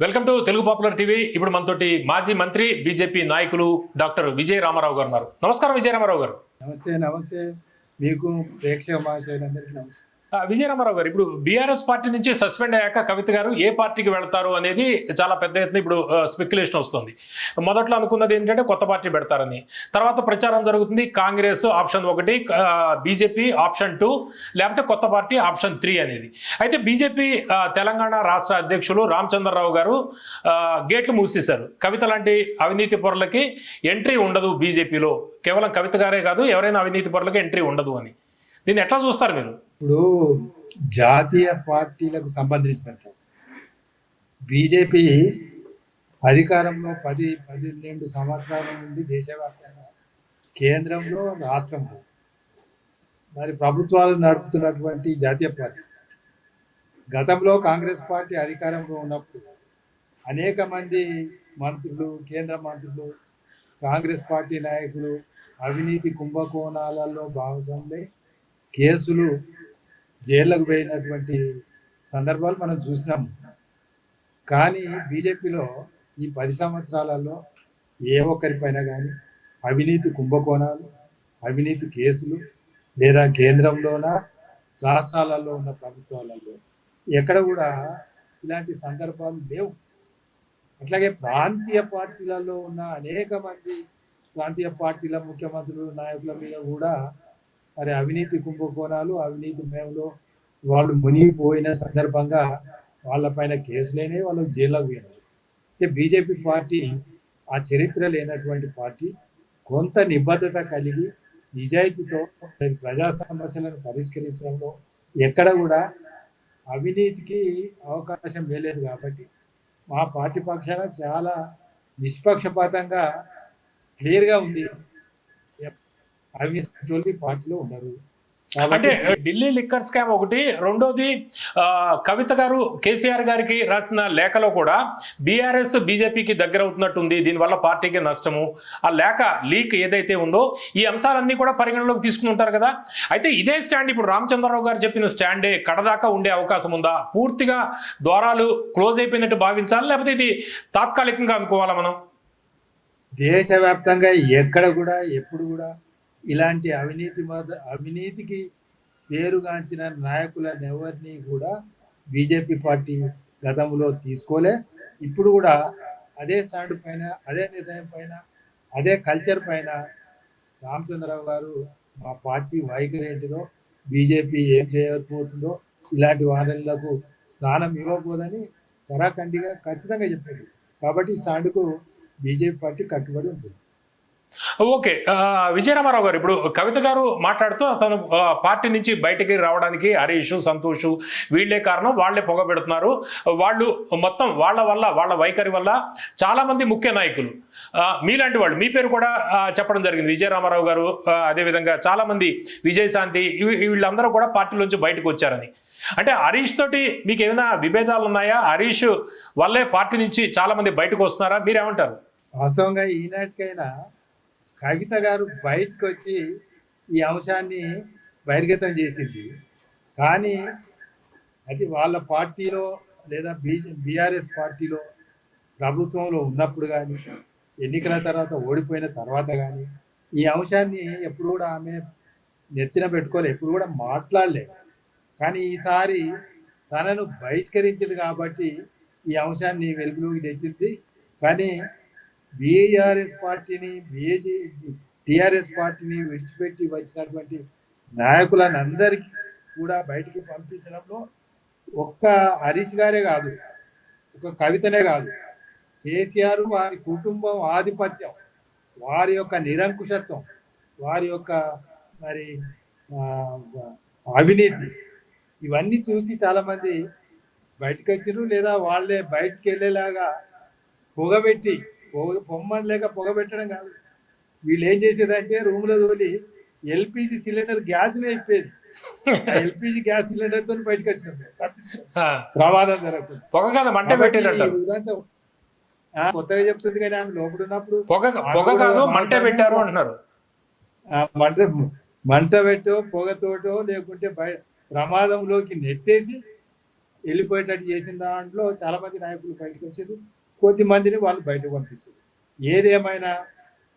Welcome to Telugu popular TV. ఇప్పుడు మనతోటి మాజీ మంత్రి బీజేపీ నాయకులు డాక్టర్ విజయ రామారావు గారు ఉన్నారు. నమస్కారం విజయ రామారావు గారు. నమస్తే నమస్తే. మీకు ప్రేక్షక మహాశయులందరికీ నమస్కారం. విజయరామారావు గారు ఇప్పుడు బీఆర్ఎస్ పార్టీ నుంచి సస్పెండ్ అయ్యాక కవిత గారు ఏ పార్టీకి వెళ్తారు అనేది చాలా పెద్ద ఎత్తున ఇప్పుడు స్పెక్యులేషన్ వస్తుంది. మొదట్లో అనుకున్నది ఏంటంటే కొత్త పార్టీ పెడతారని. తర్వాత ప్రచారం జరుగుతుంది కాంగ్రెస్ ఆప్షన్ ఒకటి బీజేపీ ఆప్షన్ టూ లేకపోతే కొత్త పార్టీ ఆప్షన్ త్రీ అనేది. అయితే బీజేపీ తెలంగాణ రాష్ట్ర అధ్యక్షులు రామచంద్రరావు గారు గేట్లు మూసేశారు. కవిత లాంటి అవినీతి పొరలకి ఎంట్రీ ఉండదు బీజేపీలో. కేవలం కవిత గారే కాదు ఎవరైనా అవినీతి పొరలకి ఎంట్రీ ఉండదు అని. దీన్ని ఎట్లా చూస్తారు మీరు? ఇప్పుడు జాతీయ పార్టీలకు సంబంధించినట్టు. బీజేపీ అధికారంలో పది పన్నెండు సంవత్సరాల నుండి దేశవ్యాప్తంగా కేంద్రంలో రాష్ట్రంలో మరి ప్రభుత్వాలు నడుపుతున్నటువంటి జాతీయ పార్టీ. గతంలో కాంగ్రెస్ పార్టీ అధికారంలో ఉన్నప్పుడు అనేక మంది మంత్రులు కేంద్ర మంత్రులు కాంగ్రెస్ పార్టీ నాయకులు అవినీతి కుంభకోణాలలో భాగస్వాములై కేసులు జైళ్ళకు పోయినటువంటి సందర్భాలు మనం చూసినాం. కానీ బీజేపీలో ఈ పది సంవత్సరాలలో ఏ ఒక్కరిపైన కానీ అవినీతి కుంభకోణాలు అవినీతి కేసులు లేదా కేంద్రంలోన రాష్ట్రాలలో ఉన్న ప్రభుత్వాలలో ఎక్కడ కూడా ఇలాంటి సందర్భాలు లేవు. అట్లాగే ప్రాంతీయ పార్టీలలో ఉన్న అనేక మంది ప్రాంతీయ పార్టీల ముఖ్యమంత్రులు నాయకుల మీద కూడా మరి అవినీతి కుంభకోణాలు అవినీతి మేములో వాళ్ళు మునిగిపోయిన సందర్భంగా వాళ్ళపైన కేసులేనే వాళ్ళు జైల్లోకి పోయినారు. అయితే బీజేపీ పార్టీ ఆ చరిత్ర లేనటువంటి పార్టీ కొంత నిబద్ధత కలిగి నిజాయితీతో ప్రజా సమస్యలను పరిష్కరించడంలో ఎక్కడ కూడా అవినీతికి అవకాశం వేయలేదు కాబట్టి మా పార్టీ పక్షాన చాలా నిష్పక్షపాతంగా క్లియర్గా ఉంది. పార్టీలో అంటే ఢిల్లీ లిక్కర్ స్కామ్ ఒకటి రెండోది కవిత గారు కేసీఆర్ గారికి రాసిన లేఖలో కూడా బీఆర్ఎస్ బీజేపీకి దగ్గర అవుతున్నట్టుంది దీనివల్ల పార్టీకి నష్టము. ఆ లేఖ లీక్ ఏదైతే ఉందో ఈ అంశాలన్నీ కూడా పరిగణలోకి తీసుకుని ఉంటారు కదా. అయితే ఇదే స్టాండ్ ఇప్పుడు రామచంద్రరావు గారు చెప్పిన స్టాండే కడదాకా ఉండే అవకాశం ఉందా? పూర్తిగా ద్వారాలు క్లోజ్ అయిపోయినట్టు భావించాలా లేకపోతే ఇది తాత్కాలికంగా అనుకోవాలా మనం? దేశవ్యాప్తంగా ఎక్కడ కూడా ఎప్పుడు కూడా ఇలాంటి అవినీతి మద అవినీతికి పేరుగాంచిన నాయకులను ఎవరిని కూడా బీజేపీ పార్టీ గతంలో తీసుకోలే. ఇప్పుడు కూడా అదే స్టాండ్ పైన అదే నిర్ణయం పైన అదే కల్చర్ పైన రామచంద్రరావు గారు మా పార్టీ వైఖరి ఏంటిదో బీజేపీ ఏం చేయకపోతుందో ఇలాంటి వారలకు స్థానం ఇవ్వకపోదని కరాఖండిగా ఖచ్చితంగా చెప్పారు. కాబట్టి స్టాండ్కు బీజేపీ పార్టీ కట్టుబడి ఉంటుంది. ఓకే విజయరామారావు గారు ఇప్పుడు కవిత గారు మాట్లాడుతూ అతను పార్టీ నుంచి బయటికి రావడానికి హరీష్ సంతోష్ వీళ్ళే కారణం వాళ్ళే పొగ పెడుతున్నారు. వాళ్ళు మొత్తం వాళ్ళ వల్ల వాళ్ళ వైఖరి వల్ల చాలామంది ముఖ్య నాయకులు. మీలాంటి వాళ్ళు మీ పేరు కూడా చెప్పడం జరిగింది విజయరామారావు గారు. అదేవిధంగా చాలామంది విజయశాంతి వీళ్ళందరూ కూడా పార్టీలోంచి బయటకు వచ్చారని. అంటే హరీష్ తోటి మీకు ఏమైనా విభేదాలు ఉన్నాయా? హరీష్ వల్లే పార్టీ నుంచి చాలామంది బయటకు వస్తున్నారా? మీరేమంటారు? వాస్తవంగా ఈనాటికైనా కవిత గారు బయటకు వచ్చి ఈ అంశాన్ని బహిర్గతం చేసింది. కానీ అది వాళ్ళ పార్టీలో లేదా బీజే బీఆర్ఎస్ పార్టీలో ప్రభుత్వంలో ఉన్నప్పుడు కానీ ఎన్నికల తర్వాత ఓడిపోయిన తర్వాత కానీ ఈ అంశాన్ని ఎప్పుడు కూడా ఆమె నెత్తిన పెట్టుకోలే ఎప్పుడు కూడా మాట్లాడలేదు కానీ ఈసారి తనను బహిష్కరించింది కాబట్టి ఈ అంశాన్ని వెలుగులోకి తెచ్చింది. కానీ బీఆర్ఎస్ పార్టీని బీజే టిఆర్ఎస్ పార్టీని విడిచిపెట్టి వచ్చినటువంటి నాయకులను అందరికీ కూడా బయటికి పంపించడంలో ఒక్క హరీష్ గారే కాదు ఒక కవితనే కాదు. కేసీఆర్ వారి కుటుంబం ఆధిపత్యం వారి యొక్క నిరంకుశత్వం వారి యొక్క మరి అవినీతి ఇవన్నీ చూసి చాలామంది బయటకు వచ్చారు లేదా వాళ్ళే బయటకు వెళ్ళేలాగా పొగబెట్టి పొమ్మని లేక పొగబెట్టడం కాదు. వీళ్ళు ఏం చేసేదంటే రూమ్లో తోలి ఎల్పిజి సిలిండర్ గ్యాస్ అయిపోయేది. ఎల్పిజి గ్యాస్ సిలిండర్తో బయటకు వచ్చినాం ప్రమాదం జరగకుండా పొగ కాదు మంట కొత్తగా చెప్తుంది కానీ ఆమె లోపల ఉన్నప్పుడు పొగ పొగ కాదు మంట పెట్టారు అంటున్నారు. మంట మంట పెట్టో పొగతోటో లేకుంటే ప్రమాదంలోకి నెట్టేసి వెళ్ళిపోయేటట్టు చేసిన దాంట్లో చాలా మంది నాయకులు బయటకు వచ్చారు కొద్దిమందిని వాళ్ళు బయటకు పంపించారు. ఏదేమైనా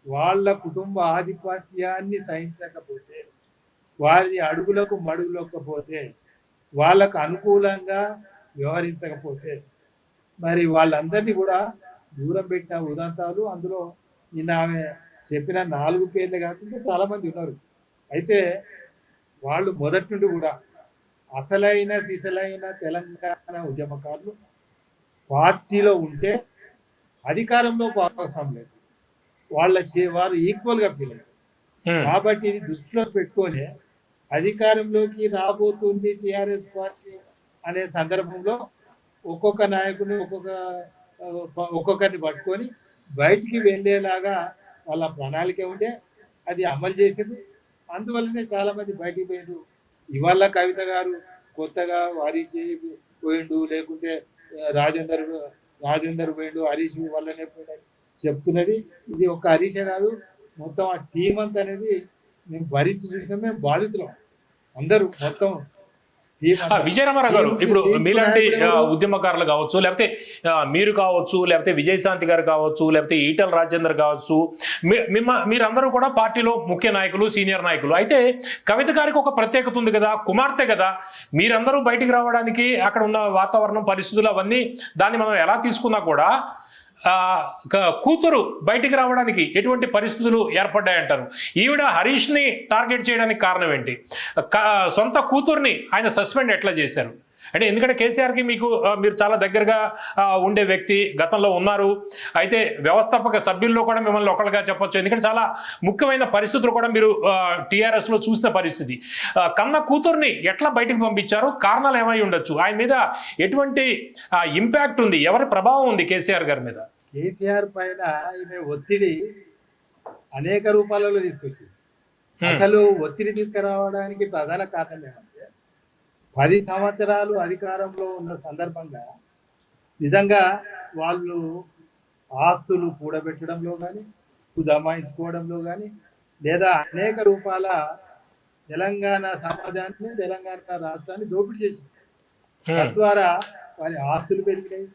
వాళ్ళ కుటుంబ ఆధిపత్యాన్ని సహించకపోతే వారి అడుగులకు మడుగులకపోతే వాళ్ళకు అనుకూలంగా వ్యవహరించకపోతే మరి వాళ్ళందరినీ కూడా దూరం పెట్టిన ఉదంతాలు అందులో నిన్న ఆమె చెప్పిన నాలుగు పేర్లు కాకుండా చాలామంది ఉన్నారు. అయితే వాళ్ళు మొదటి నుండి కూడా అసలైన సిసలైన తెలంగాణ ఉద్యమకారులు పార్టీలో ఉంటే అధికారంలో భాగస్వామ్యం లేదు. వాళ్ళ చే- వారు ఈక్వల్గా ఫీల్ అయ్యారు. కాబట్టి ఇది దృష్టిలో పెట్టుకొని అధికారంలోకి రాబోతుంది టిఆర్ఎస్ పార్టీ అనే సందర్భంలో ఒక్కొక్క నాయకుని ఒక్కొక్క ఒక్కొక్కరిని పట్టుకొని బయటికి వెళ్ళేలాగా వాళ్ళ ప్రణాళిక ఉండే అది అమలు చేసింది. అందువల్లనే చాలా మంది బయటికి పోయిండు ఇవాళ కవిత గారు కొత్తగా హరీష్ పోయిండు లేకుంటే రాజేందర్ రాజేందర్ పోయిండు హరీష్ వల్లనే పోయిండు చెప్తున్నది. ఇది ఒక హరీషే కాదు మొత్తం ఆ టీం అంతా అనేది మేము భరించి చూసినా మేము బాధితులం అందరూ మొత్తం. విజయరామారావు గారు ఇప్పుడు మీలాంటి ఉద్యమకారులు కావచ్చు లేకపోతే మీరు కావచ్చు లేకపోతే విజయశాంతి గారు కావచ్చు లేకపోతే ఈటల రాజేందర్ కావచ్చు మిమ్మ మీరందరూ కూడా పార్టీలో ముఖ్య నాయకులు సీనియర్ నాయకులు. అయితే కవిత గారికి ఒక ప్రత్యేకత ఉంది కదా కుమార్తె కదా మీరందరూ బయటికి రావడానికి అక్కడ ఉన్న వాతావరణం పరిస్థితులు అవన్నీ దాన్ని మనం ఎలా తీసుకున్నా కూడా కూతురు బయటికి రావడానికి ఎటువంటి పరిస్థితులు ఏర్పడ్డాయంటారు? ఈవిడ హరీష్ని టార్గెట్ చేయడానికి కారణం ఏంటి? సొంత కూతుర్ని ఆయన సస్పెండ్ ఎట్లా చేశారు? అంటే ఎందుకంటే కేసీఆర్కి మీకు మీరు చాలా దగ్గరగా ఉండే వ్యక్తి గతంలో ఉన్నారు. అయితే వ్యవస్థాపక సభ్యుల్లో కూడా మిమ్మల్ని ఒకళ్ళుగా చెప్పొచ్చు. ఎందుకంటే చాలా ముఖ్యమైన పరిస్థితులు కూడా మీరు టీఆర్ఎస్లో చూసిన పరిస్థితి. కన్న కూతుర్ని ఎట్లా బయటకు పంపించారు కారణాలు ఏమై ఉండొచ్చు? ఆయన మీద ఎటువంటి ఇంపాక్ట్ ఉంది? ఎవరి ప్రభావం ఉంది కేసీఆర్ గారి మీద? కేసీఆర్ పైన ఈమె ఒత్తిడి అనేక రూపాలలో తీసుకొచ్చింది. అసలు ఒత్తిడి తీసుకురావడానికి ప్రధాన కారణం ఏమంటే పది సంవత్సరాలు అధికారంలో ఉన్న సందర్భంగా నిజంగా వాళ్ళు ఆస్తులు కూడబెట్టడంలో కానీ జమాయించుకోవడంలో కానీ లేదా అనేక రూపాల తెలంగాణ సమాజాన్ని తెలంగాణ రాష్ట్రాన్ని దోపిడీ చేసింది. హ్మ్. తద్వారా వారి ఆస్తులు పెరిగినాయి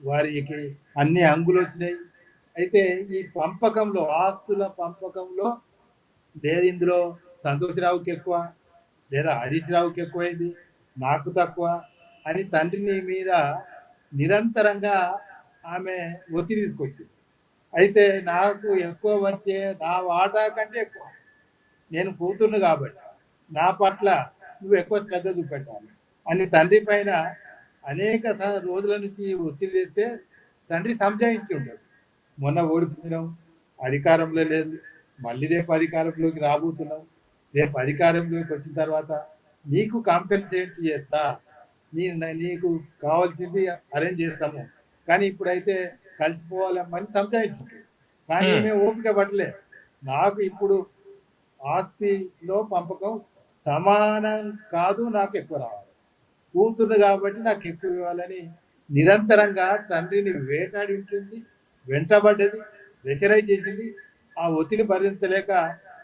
వారికి అన్ని హంగులు వచ్చినాయి. అయితే ఈ పంపకంలో ఆస్తుల పంపకంలో లేదు ఇందులో సంతోషరావుకి ఎక్కువ లేదా హరీష్ రావుకి ఎక్కువైంది. నాకు తక్కువ అని తండ్రిని మీద నిరంతరంగా ఆమె ఒత్తిడి తీసుకొచ్చింది. అయితే నాకు ఎక్కువ వచ్చే నా వాటా కంటే ఎక్కువ. నేను కూతుర్ను కాబట్టి నా పట్ల నువ్వు ఎక్కువ శ్రద్ధ చూపెట్టాలి అని తండ్రి పైన అనేక స- రోజుల నుంచి ఒత్తిడి చేస్తే తండ్రి సంజాయించి ఉంటాడు మొన్న ఓడిపోయినాం అధికారంలో లేదు మళ్ళీ రేపు అధికారంలోకి రాబోతున్నాం. రేపు అధికారంలోకి వచ్చిన తర్వాత నీకు కాంపెన్సేట్ చేస్తా? నీ నీకు కావాల్సింది అరేంజ్ చేస్తాము. కానీ ఇప్పుడైతే కలిసిపోవాలమ్మని సంజాయించుంటాడు కానీ. మేము ఓపిక పట్టలే. నాకు ఇప్పుడు ఆస్తిలో పంపకం సమానం కాదు నాకు ఎక్కువ రావాలి. కూతురు కాబట్టి నాకు ఎక్కువ ఇవ్వాలని నిరంతరంగా తండ్రిని వేటాడి ఉంటుంది వెంటబడ్డది ప్రెషరైజ్ చేసింది. ఆ ఒత్తిడి భరించలేక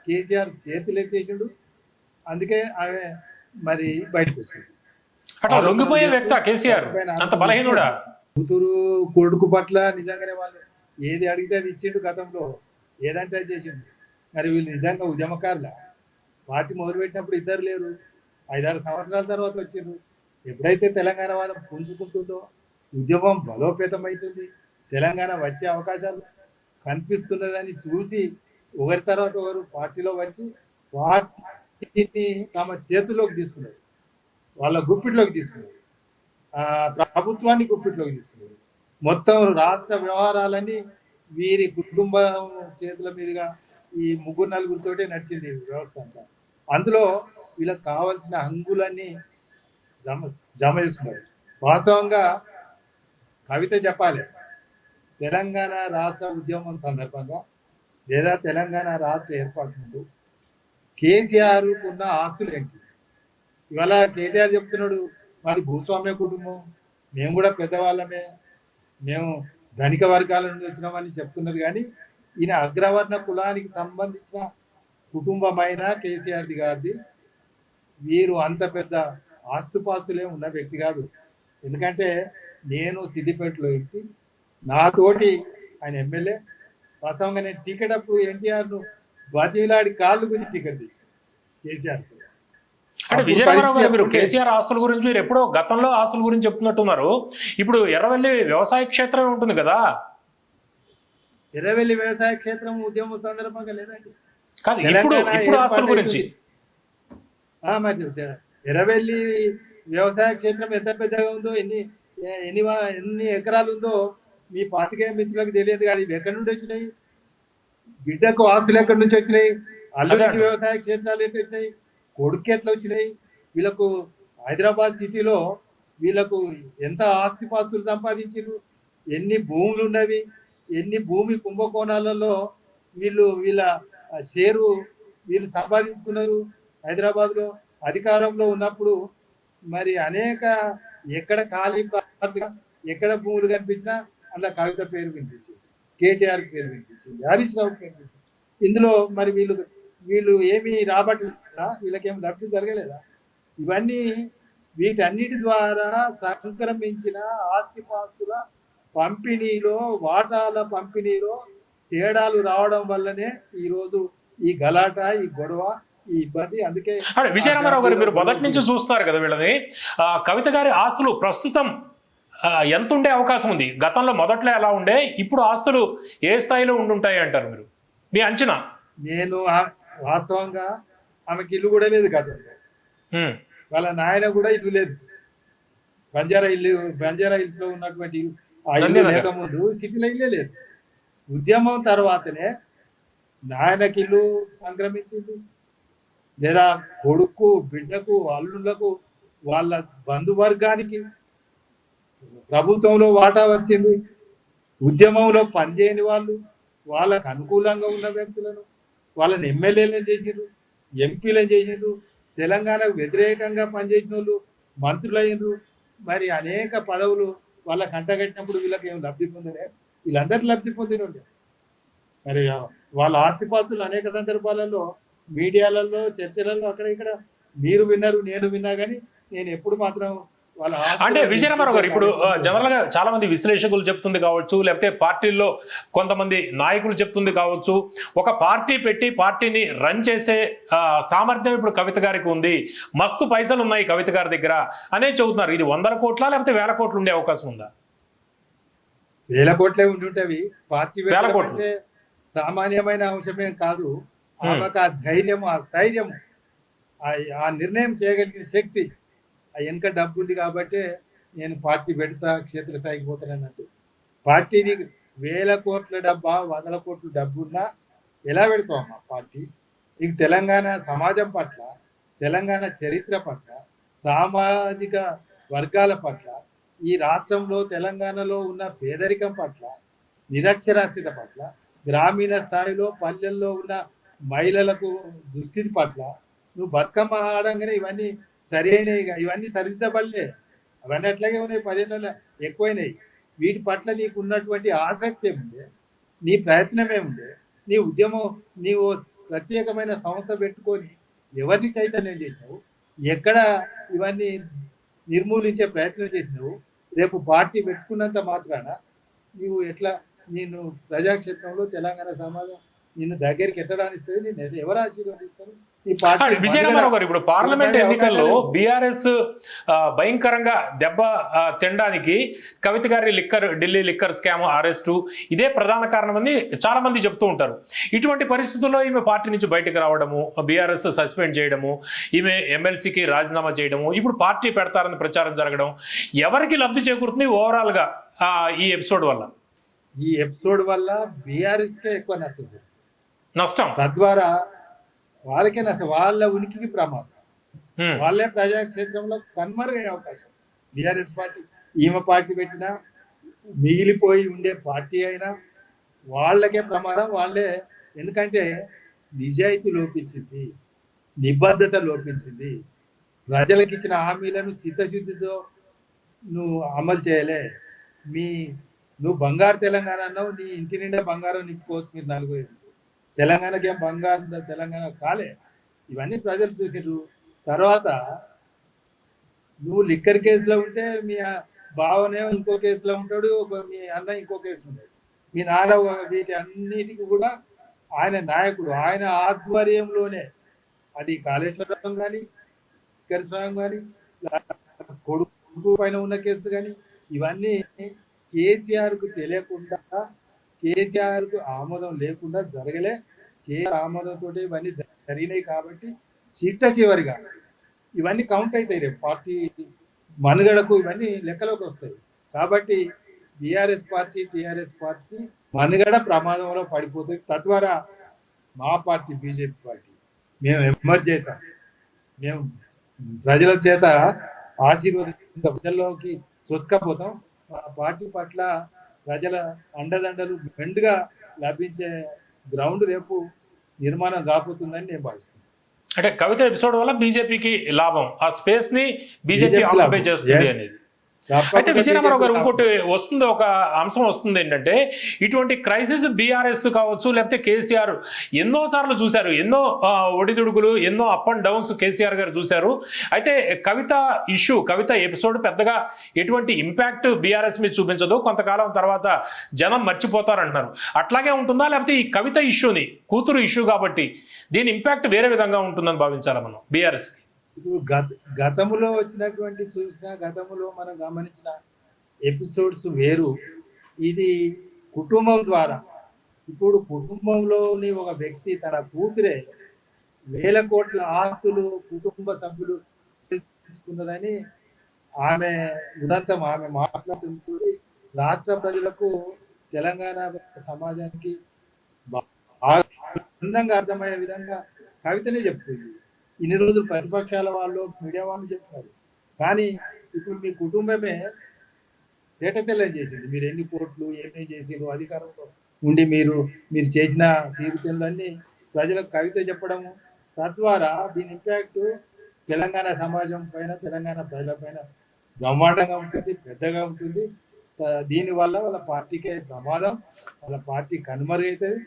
కేసీఆర్ చేతులు ఎత్తేసిండు అందుకే ఆమె మరి బయటకు వచ్చింది. అట్లా లొంగిపోయే వ్యక్తి కేసీఆర్ అంత బలహీనుడా? కూతురు కొడుకు పట్ల నిజంగానే వాళ్ళు ఏది అడిగితే అది ఇచ్చిండు గతంలో ఏదంటే అది చేసిండు. మరి వీళ్ళు నిజంగా ఉద్యమకారుల? పార్టీ మొదలుపెట్టినప్పుడు ఇద్దరు లేరు. ఐదారు సంవత్సరాల తర్వాత వచ్చిండ్రు ఎప్పుడైతే తెలంగాణ వాళ్ళం పుంజుకుంటుందో ఉద్యమం బలోపేతం అవుతుంది తెలంగాణ వచ్చే అవకాశాలు కనిపిస్తున్నదని చూసి ఒకరి తర్వాత ఒకరు పార్టీలో వచ్చి దీన్ని తమ చేతుల్లోకి తీసుకున్నారు వాళ్ళ గుప్పిట్లోకి తీసుకున్నారు ఆ ప్రభుత్వాన్ని గుప్పిట్లోకి తీసుకున్నారు మొత్తం రాష్ట్ర వ్యవహారాలన్నీ వీరి కుటుంబం చేతుల మీదుగా ఈ ముగ్గురు నలుగురితోటే నడిచింది వ్యవస్థ అంతా. అందులో వీళ్ళకి కావాల్సిన హంగులన్నీ జమ జమ చేసుకున్నారు. వాస్తవంగా కవిత చెప్పాలి. తెలంగాణ రాష్ట్ర ఉద్యమం సందర్భంగా లేదా తెలంగాణ రాష్ట్ర ఏర్పాటు ముందు కేసీఆర్ ఉన్న ఆస్తులు ఏంటి? ఇవాళ కేటీఆర్ చెప్తున్నాడు మాది భూస్వామ్య కుటుంబం మేము కూడా పెద్దవాళ్ళమే మేము ధనిక వర్గాల నుండి వచ్చినామని చెప్తున్నారు కానీ ఈయన అగ్రవర్ణ కులానికి సంబంధించిన కుటుంబమైన కేసీఆర్ది గారిది వీరు అంత పెద్ద ఆస్తుపాస్తులే ఉన్న వ్యక్తి కాదు. ఎందుకంటే నేను సిద్దిపేటలో ఎక్కి నాతోటి ఆయన ఎమ్మెల్యే వాస్తవంగా నేను టికెట్ అప్పుడు ఎన్టీఆర్ను బతిలాడి కాళ్ళు గురించి టికెట్ కేసీఆర్. అంటే విజయనగరం గారు మీరు కేసీఆర్ ఆస్తుల గురించి మీరు ఎప్పుడో గతంలో ఆస్తుల గురించి చెప్తున్నట్టున్నారు. ఇప్పుడు ఎర్రవెల్లి వ్యవసాయ క్షేత్రమే ఉంటుంది కదా. ఎర్రవెల్లి వ్యవసాయ క్షేత్రం ఉద్యమం సందర్భంగా లేదండి. కాదు ఇప్పుడు ఇప్పుడు ఆస్తుల గురించి. మరి ఎర్రవెల్లి వ్యవసాయ క్షేత్రం ఎంత పెద్దగా ఉందో ఎన్ని ఎన్ని ఎన్ని ఎకరాలు ఉందో మీ పాతికేయ మిత్రులకు తెలియదు కానీ ఇవి ఎక్కడి నుండి వచ్చినాయి? బిడ్డకు ఆస్తులు ఎక్కడి నుంచి వచ్చినాయి? అల్లుడికి. వ్యవసాయ క్షేత్రాలు ఎట్లా వచ్చినాయి? కొడుకు ఎట్లా వచ్చినాయి? వీళ్ళకు హైదరాబాద్ సిటీలో వీళ్ళకు ఎంత ఆస్తిపాస్తులు సంపాదించారు ఎన్ని భూములు ఉన్నవి? ఎన్ని భూమి కుంభకోణాలలో వీళ్ళు వీళ్ళ షేరు వీళ్ళు సంపాదించుకున్నారు హైదరాబాద్లో అధికారంలో ఉన్నప్పుడు మరి అనేక ఎక్కడ ఖాళీ ఎక్కడ భూములు కనిపించినా అందులో కవిత పేరు వినిపించింది. కేటీఆర్ పేరు వినిపించింది హరీష్ రావు పేరు వినిపించింది. ఇందులో మరి వీళ్ళు వీళ్ళు ఏమి రాబట్టలేదా? వీళ్ళకేం లబ్ధి జరగలేదా? ఇవన్నీ వీటన్నిటి ద్వారా సంక్రమించిన ఆస్తిపాస్తుల పంపిణీలో వాటాల పంపిణీలో తేడాలు రావడం వల్లనే ఈరోజు ఈ గలాట ఈ గొడవ ఈ ఇబ్బంది. అందుకే అంటే విజయరామారావు గారు మీరు మొదటి నుంచి చూస్తున్నారు కదా వీళ్ళని. ఆ, కవిత గారి ఆస్తులు ప్రస్తుతం ఎంత ఉండే అవకాశం ఉంది. గతంలో మొదట్లో ఎలా ఉండే ఇప్పుడు ఆస్తులు ఏ స్థాయిలో ఉండుంటాయి అంటారు మీరు? మీ అంచనా? నేను వాస్తవంగా ఆమెకి ఇల్లు కూడా లేదు ఉమ్, వాళ్ళ నాయన కూడా ఇల్లు లేదు. బంజారా ఇల్లు బంజారా హిల్స్లో ఉన్నటువంటి ఇల్లు- ఆ ఇల్లు. లేకముందు సిటీలో ఇల్లే లేదు. ఉద్యమం తర్వాతనే నాయనకి ఇల్లు సంక్రమించింది. లేదా కొడుకు బిడ్డకు అల్లుళ్ళకు వాళ్ళ బంధువర్గానికి ప్రభుత్వంలో వాటా వచ్చింది. ఉద్యమంలో పనిచేయని వాళ్ళు వాళ్ళకు అనుకూలంగా ఉన్న వ్యక్తులను వాళ్ళని ఎమ్మెల్యేలను చేసిండ్రు ఎంపీలను చేసిండ్రు తెలంగాణకు వ్యతిరేకంగా పనిచేసిన వాళ్ళు మంత్రులు మరి అనేక పదవులు వాళ్ళ కంటగట్టినప్పుడు వీళ్ళకి ఏం లబ్ధి పొందలే? వీళ్ళందరూ లబ్ధి పొందిన మరి వాళ్ళ ఆస్తిపాస్తులు అనేక సందర్భాలలో మీడియాలలో చర్చలలో అక్కడ ఇక్కడ మీరు విన్నారు నేను విన్నా కానీ నేను ఎప్పుడు మాత్రం అంటే విజయరామారావు గారు ఇప్పుడు జనరల్గా చాలా మంది విశ్లేషకులు చెప్తుంది కావచ్చు లేకపోతే పార్టీల్లో కొంతమంది నాయకులు చెప్తుంది కావచ్చు. ఒక పార్టీ పెట్టి పార్టీని రన్ చేసే సామర్థ్యం ఇప్పుడు కవిత గారికి ఉంది. మస్తు పైసలు ఉన్నాయి కవిత గారి దగ్గర. అనే చెబుతున్నారు. ఇది వందల కోట్ల లేకపోతే వేల కోట్లు ఉండే అవకాశం ఉందా? వేల కోట్లే ఉండి ఉంటవి పార్టీ వేల కోట్లు. సామాన్యమైన అంశమేం కాదు. ఆమెకు ఆ ధైర్యం ఆ స్థైర్యం ఆ నిర్ణయం చేయగలిగిన శక్తి ఆ వెనక డబ్బు ఉంది కాబట్టి నేను పార్టీ పెడతా క్షేత్రస్థాయికి పోతానన్నట్టు పార్టీని వేల కోట్ల డబ్బా వందల కోట్ల డబ్బు ఉన్నా ఎలా పెడతాం పార్టీ? నీకు తెలంగాణ సమాజం పట్ల తెలంగాణ చరిత్ర పట్ల సామాజిక వర్గాల పట్ల ఈ రాష్ట్రంలో తెలంగాణలో ఉన్న పేదరికం పట్ల నిరక్షరాస్యత పట్ల గ్రామీణ స్థాయిలో పల్లెల్లో ఉన్న మహిళలకు దుస్థితి పట్ల నువ్వు బతుకమ్మ ఆడంగానే ఇవన్నీ సరైనవి ఇవన్నీ సరిదిద్దబడలే. అవన్నీ అట్లాగే ఉన్నాయి పదేళ్ళ ఎక్కువైనాయి. వీటి పట్ల నీకు ఉన్నటువంటి ఆసక్తి ఏముంది నీ ప్రయత్నం ఏముంది నీ ఉద్యమం నీవు ప్రత్యేకమైన సంస్థ పెట్టుకొని ఎవరిని చైతన్యం చేసినావు? ఎక్కడ ఇవన్నీ నిర్మూలించే ప్రయత్నం చేసినావు? రేపు పార్టీ పెట్టుకున్నంత మాత్రాన నీవు ఎట్లా నేను ప్రజాక్షేత్రంలో తెలంగాణ సమాజం నిన్ను దగ్గరికి ఎట్లా రాణిస్తుంది? నేను ఎవరు ఆశీర్వదిస్తారు? గారు ఇప్పుడు పార్లమెంట్ ఎన్నికల్లో బీఆర్ఎస్ భయంకరంగా దెబ్బ తినడానికి కవిత గారి liquor Delhi liquor scam arrest ఇదే ప్రధాన కారణమని చాలా మంది చెప్తూ ఉంటారు. ఇటువంటి పరిస్థితుల్లో ఈమె పార్టీ నుంచి బయటకు రావడము బీఆర్ఎస్ సస్పెండ్ చేయడము ఈమె ఎమ్మెల్సీకి రాజీనామా చేయడము ఇప్పుడు పార్టీ పెడతారని ప్రచారం జరగడం ఎవరికి లబ్ధి చేకూరుతుంది ఓవరాల్గా ఆ, ఈ ఎపిసోడ్ వల్ల? ఈ ఎపిసోడ్ వల్ల బీఆర్ఎస్ ఎక్కువ నష్టం నష్టం. తద్వారా వాళ్ళకే నష్టం. వాళ్ళ ఉనికికి ప్రమాదం. వాళ్ళే ప్రజాక్షేత్రంలో కన్మరుగయ్యే అవకాశం. బీఆర్ఎస్ పార్టీ ఈమె పార్టీ పెట్టినా మిగిలిపోయి ఉండే పార్టీ అయినా వాళ్ళకే ప్రమాదం వాళ్ళే ఎందుకంటే నిజాయితీ లోపించింది నిబద్ధత లోపించింది. ప్రజలకు ఇచ్చిన హామీలను చిత్తశుద్ధితో నువ్వు అమలు చేయలే. మీ నువ్వు బంగారు తెలంగాణ అన్నావు నీ ఇంటి నిండా బంగారం నింపుకోవచ్చు మీరు నలుగురు తెలంగాణకేం బంగారు తెలంగాణ కాలే. ఇవన్నీ ప్రజలు చూసారు తర్వాత నువ్వు లిక్కర్ కేసులో ఉంటే మీ బావనే ఇంకో కేసులో ఉంటాడు ఒక- మీ అన్న ఇంకో కేసు ఉంటాడు. మీ నాన్న వీటి అన్నిటికీ కూడా ఆయన నాయకుడు ఆయన ఆధ్వర్యంలోనే అది కాళేశ్వరం కానీ స్వామి కానీ కొడుకు పైన ఉన్న కేసులు కానీ ఇవన్నీ కేసీఆర్కు తెలియకుండా కేసీఆర్కు ఆమోదం లేకుండా జరగలే. కేసీఆర్ ఆమోదంతో ఇవన్నీ జరిగినాయి కాబట్టి చిట్ట చివరిగా ఇవన్నీ కౌంట్ అవుతాయి రేపు. పార్టీ మనుగడకు ఇవన్నీ లెక్కలోకి వస్తాయి. కాబట్టి బీఆర్ఎస్ పార్టీ టీఆర్ఎస్ పార్టీ మనుగడ ప్రమాదంలో పడిపోతుంది తద్వారా మా పార్టీ బీజేపీ పార్టీ మేము ఎమర్జ్ చేస్తాం మేము ప్రజల చేత ఆశీర్వదించ ప్రజల్లోకి చూసుకపోతాం. పార్టీ పట్ల ప్రజల అండదండలు మెండుగా లభించే గ్రౌండ్ రేపు నిర్మాణం కాబోతుందని నేను భావిస్తున్నాను అంటే కవిత ఎపిసోడ్ వల్ల బీజేపీకి లాభం ఆ స్పేస్ని బీజేపీ ఆక్యుపై. చేస్తుంది. అనేది అయితే విజయరామారావు గారు ఇంకోటి వస్తుంది ఒక అంశం వస్తుంది ఏంటంటే ఇటువంటి క్రైసిస్ బీఆర్ఎస్ కావచ్చు లేకపోతే కేసీఆర్ ఎన్నో సార్లు చూశారు ఎన్నో ఒడిదుడుకులు ఎన్నో అప్ అండ్ డౌన్స్ కేసీఆర్ గారు చూశారు. అయితే కవిత ఇష్యూ కవిత ఎపిసోడ్ పెద్దగా ఎటువంటి ఇంపాక్ట్ బీఆర్ఎస్ మీద చూపించదు. కొంతకాలం తర్వాత జనం మర్చిపోతారంటున్నారు. అట్లాగే ఉంటుందా? లేకపోతే ఈ కవిత ఇష్యూని కూతురు ఇష్యూ కాబట్టి దీని ఇంపాక్ట్ వేరే విధంగా ఉంటుందని భావించాలి మనం? బీఆర్ఎస్ ఇప్పుడు గత గతంలో వచ్చినటువంటి చూసిన గతంలో మనం గమనించిన ఎపిసోడ్స్ వేరు. ఇది కుటుంబం ద్వారా. ఇప్పుడు కుటుంబంలోని ఒక వ్యక్తి తన కూతురే వేల కోట్ల ఆస్తులు కుటుంబ సభ్యులు తీసుకున్నారని ఆమె ఉదంతం ఆమె మాట్లాడుతుంది రాష్ట్ర ప్రజలకు తెలంగాణ సమాజానికి అందంగా అర్థమయ్యే విధంగా కవితనే చెప్తుంది. ఇన్ని రోజులు ప్రతిపక్షాల వాళ్ళు మీడియా వాళ్ళు చెప్తున్నారు కానీ ఇప్పుడు మీ కుటుంబమే తేటతెల్లం చేసింది. మీరు ఎన్ని కోట్లు ఏమేమి చేసారు అధికారంలో ఉండి మీరు మీరు చేసిన తీరుతెన్నులన్నీ ప్రజలకు కవిత చెప్పడము తద్వారా దీని ఇంపాక్ట్ తెలంగాణ సమాజం పైన తెలంగాణ ప్రజల పైన బ్రహ్మాండంగా ఉంటుంది పెద్దగా ఉంటుంది. దీని దీనివల్ల వాళ్ళ పార్టీకే ప్రమాదం వాళ్ళ పార్టీ కనుమరుగైతుంది.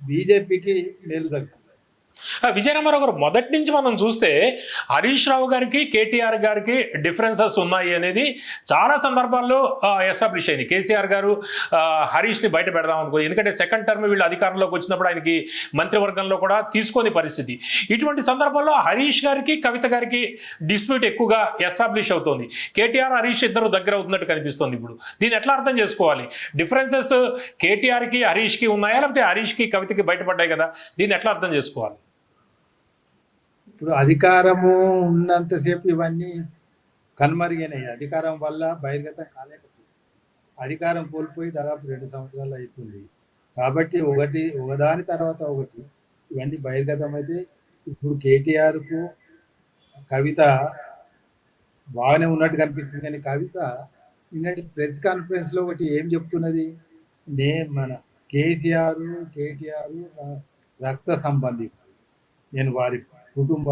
బీజేపీకి మేలు జరుగుతుంది విజయరామారావు గారు మొదటి నుంచి మనం చూస్తే హరీష్ రావు గారికి కేటీఆర్ గారికి డిఫరెన్సెస్ ఉన్నాయి అనేది చాలా సందర్భాల్లో ఎస్టాబ్లిష్ అయింది. కేసీఆర్ గారు హరీష్ని బయట పెడదాం అనుకో ఎందుకంటే సెకండ్ టర్మ్ వీళ్ళు అధికారంలోకి వచ్చినప్పుడు ఆయనకి మంత్రివర్గంలో కూడా తీసుకొని పరిస్థితి. ఇటువంటి సందర్భాల్లో హరీష్ గారికి కవిత గారికి డిస్ప్యూట్ ఎక్కువగా ఎస్టాబ్లిష్ అవుతోంది. కేటీఆర్ హరీష్ ఇద్దరు దగ్గర అవుతున్నట్టు కనిపిస్తోంది ఇప్పుడు. దీన్ని ఎట్లా అర్థం చేసుకోవాలి? డిఫరెన్సెస్ కేటీఆర్కి హరీష్కి ఉన్నాయా? లేకపోతే హరీష్కి కవితకి బయటపడ్డాయి కదా? దీన్ని ఎట్లా అర్థం చేసుకోవాలి? ఇప్పుడు అధికారము ఉన్నంతసేపు ఇవన్నీ కనుమరుగైనాయి. అధికారం వల్ల బహిర్గతం కాలేకపోయింది. అధికారం కోల్పోయి దాదాపు రెండు సంవత్సరాలు అవుతుంది కాబట్టి ఒకటి ఒకదాని తర్వాత ఒకటి ఇవన్నీ బహిర్గతం అయితే ఇప్పుడు కేటీఆర్కు కవిత బాగానే ఉన్నట్టు కనిపిస్తుంది కానీ కవిత నిన్నటి ప్రెస్ కాన్ఫరెన్స్లో ఒకటి ఏం చెప్తున్నది? నే మన కేసీఆర్ కేటీఆర్ రక్త సంబంధి నేను వారి కుటుంబ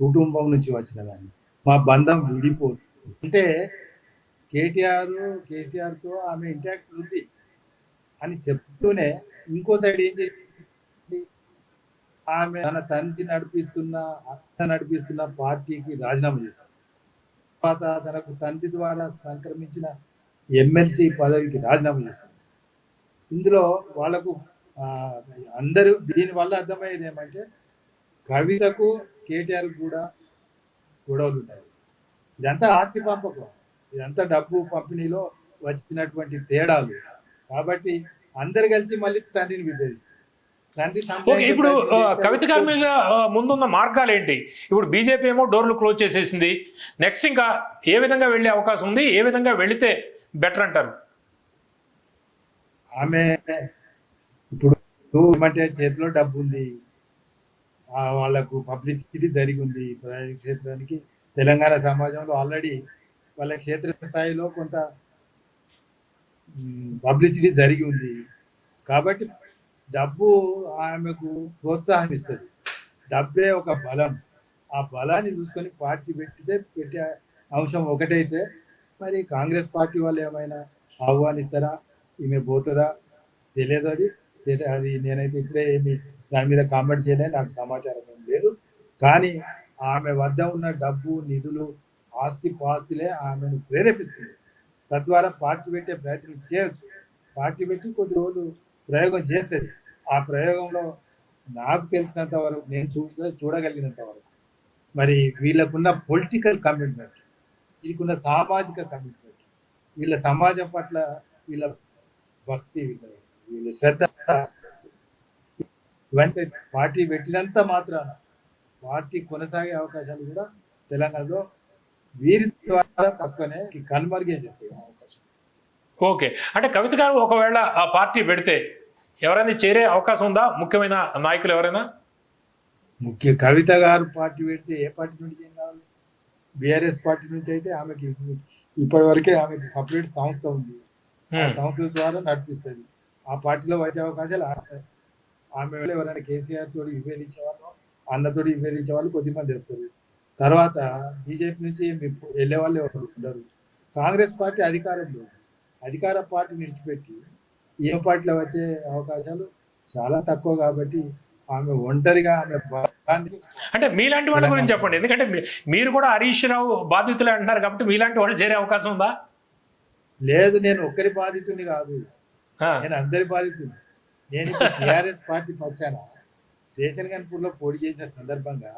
కుటుంబం నుంచి వచ్చిన దాన్ని. మా బంధం విడిపోదు. అంటే కేటీఆర్ కేసీఆర్తో ఆమె ఇంటాక్ట్ ఉంది అని చెప్తూనే ఇంకో సైడ్ ఏం చేసింది? ఆమె తన తండ్రి నడిపిస్తున్న అత్త నడిపిస్తున్న పార్టీకి రాజీనామా చేశారు తర్వాత తనకు తండ్రి ద్వారా సంక్రమించిన ఎమ్మెల్సీ పదవికి రాజీనామా చేశారు ఇందులో వాళ్ళకు అందరూ దీని వల్ల అర్థమయ్యేది ఏమంటే కవితకు కేటీఆర్ కూడా గొడవలు ఉన్నాయి ఇదంతా ఆస్తి పంపకం. ఇదంతా డబ్బు పంపిణీలో వచ్చినటువంటి తేడాలు. కాబట్టి అందరు కలిసి మళ్ళీ తండ్రిని విభేదిస్తారు ఓకే ఇప్పుడు కవిత గారి మీద ముందున్న మార్గాలు ఏంటి? ఇప్పుడు బీజేపీ ఏమో డోర్లు క్లోజ్ చేసేసింది. నెక్స్ట్ ఇంకా ఏ విధంగా వెళ్ళే అవకాశం ఉంది? ఏ విధంగా వెళితే బెటర్ అంటారు? ఆమె ఇప్పుడు ఏమంటే చేతిలో డబ్బు ఉంది వాళ్ళకు వాళ్ళకు పబ్లిసిటీ జరిగింది ప్రజా క్షేత్రానికి. తెలంగాణ సమాజంలో ఆల్రెడీ వాళ్ళ క్షేత్ర స్థాయిలో కొంత పబ్లిసిటీ జరిగి ఉంది. కాబట్టి డబ్బు ఆమెకు ప్రోత్సాహం ఇస్తుంది డబ్బే ఒక బలం. ఆ బలాన్ని చూసుకొని పార్టీ పెట్టితే పెట్టే అంశం ఒకటైతే మరి కాంగ్రెస్ పార్టీ వాళ్ళు ఏమైనా ఆహ్వానిస్తారా? ఈమె పోతుందా? తెలియదు అది. అది నేనైతే ఇప్పుడే ఏమి దాని మీద కామెంట్ చేయలే నాకు సమాచారం ఏం లేదు. కానీ ఆమె వద్ద ఉన్న డబ్బు నిధులు ఆస్తి పాస్తులే ఆమెను ప్రేరేపిస్తుంది. తద్వారా పార్టీ పెట్టే ప్రయత్నం చేయవచ్చు పార్టీ పెట్టి కొద్ది రోజులు ప్రయోగం చేస్తుంది ఆ ప్రయోగంలో నాకు తెలిసినంత వరకు నేను చూసే చూడగలిగినంత వరకు. మరి వీళ్ళకున్న పొలిటికల్ కమిట్మెంట్ వీళ్ళకున్న సామాజిక కమిట్మెంట్ వీళ్ళ సమాజం పట్ల వీళ్ళ భక్తి వీళ్ళ వీళ్ళ శ్రద్ధ ఇవన్నీ పార్టీ పెట్టినంత మాత్రాన పార్టీ కొనసాగే అవకాశాలు కూడా తెలంగాణలో వీరి ద్వారా తక్కువనే కనుమరుగే చేస్తాయి అవకాశం. ఓకే. అంటే కవిత గారు ఒకవేళ ఆ పార్టీ పెడితే ఎవరైనా చేరే అవకాశం ఉందా? ముఖ్యమైన నాయకులు ఎవరైనా? ముఖ్య కవిత గారు పార్టీ పెడితే ఏ పార్టీ నుంచి ఏం కావాలి బీఆర్ఎస్ పార్టీ నుంచి అయితే ఆమెకి ఇప్పటి వరకే ఆమెకి సపరేట్ సంస్థ ఉంది. ఆ. సంస్థ ద్వారా నడిపిస్తుంది. ఆ పార్టీలో వచ్చే అవకాశాలు ఆమె ఎవరైనా కేసీఆర్ తోటి విభేదించే వాళ్ళు అన్నతోటి విభేదించే వాళ్ళు కొద్దిమంది వస్తారు. తర్వాత బీజేపీ నుంచి వెళ్ళే వాళ్ళు ఎవరు ఉండరు. కాంగ్రెస్ పార్టీ అధికారంలో. అధికార పార్టీ విడిచిపెట్టి ఏ పార్టీలో వచ్చే అవకాశాలు చాలా తక్కువ కాబట్టి ఆమె ఒంటరిగా ఆమె అంటే మీలాంటి వాళ్ళ గురించి చెప్పండి. ఎందుకంటే మీరు కూడా హరీష్ రావు బాధితులే అంటున్నారు కాబట్టి మీలాంటి వాళ్ళు చేరే అవకాశం ఉందా? లేదు నేను ఒక్కరి బాధితుని కాదు. నేను అందరి బాధితుని నేను టిఆర్ఎస్ పార్టీ పక్షాన స్టేషన్ గన్పూర్లో పోటీ చేసిన సందర్భంగా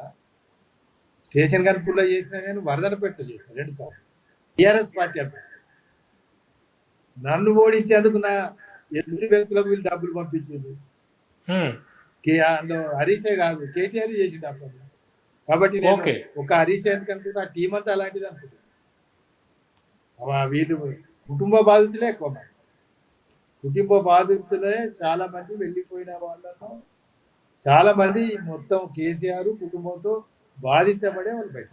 స్టేషన్ గన్పూర్లో చేసిన నేను వరదనపేట చేసిన రెండు సార్లు. టిఆర్ఎస్ పార్టీ అభ్యర్థి. నన్ను ఓడించేందుకు నా ఎదురు వ్యక్తులకు వీళ్ళు డబ్బులు పంపించింది హరీషే కాదు కేటీఆర్ చేసిండు అప్పుడు కాబట్టి నేను. ఒక హరీష్ ఎందుకు టీం అంతా అలాంటిది అనుకుంటున్నా. అవ- వీళ్ళు కుటుంబ బాధితులే ఎక్కువ మంది కుటుంబ బాధితులే చాలా మంది వెళ్ళిపోయిన వాళ్ళను. చాలా మంది మొత్తం కేసీఆర్ కుటుంబంతో బాధించబడే వాళ్ళు బయట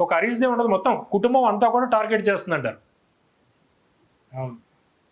ఒక హరీష్ దేవ్ ఉండదు మొత్తం కుటుంబం అంతా కూడా టార్గెట్ చేస్తుందంటారు. అవును.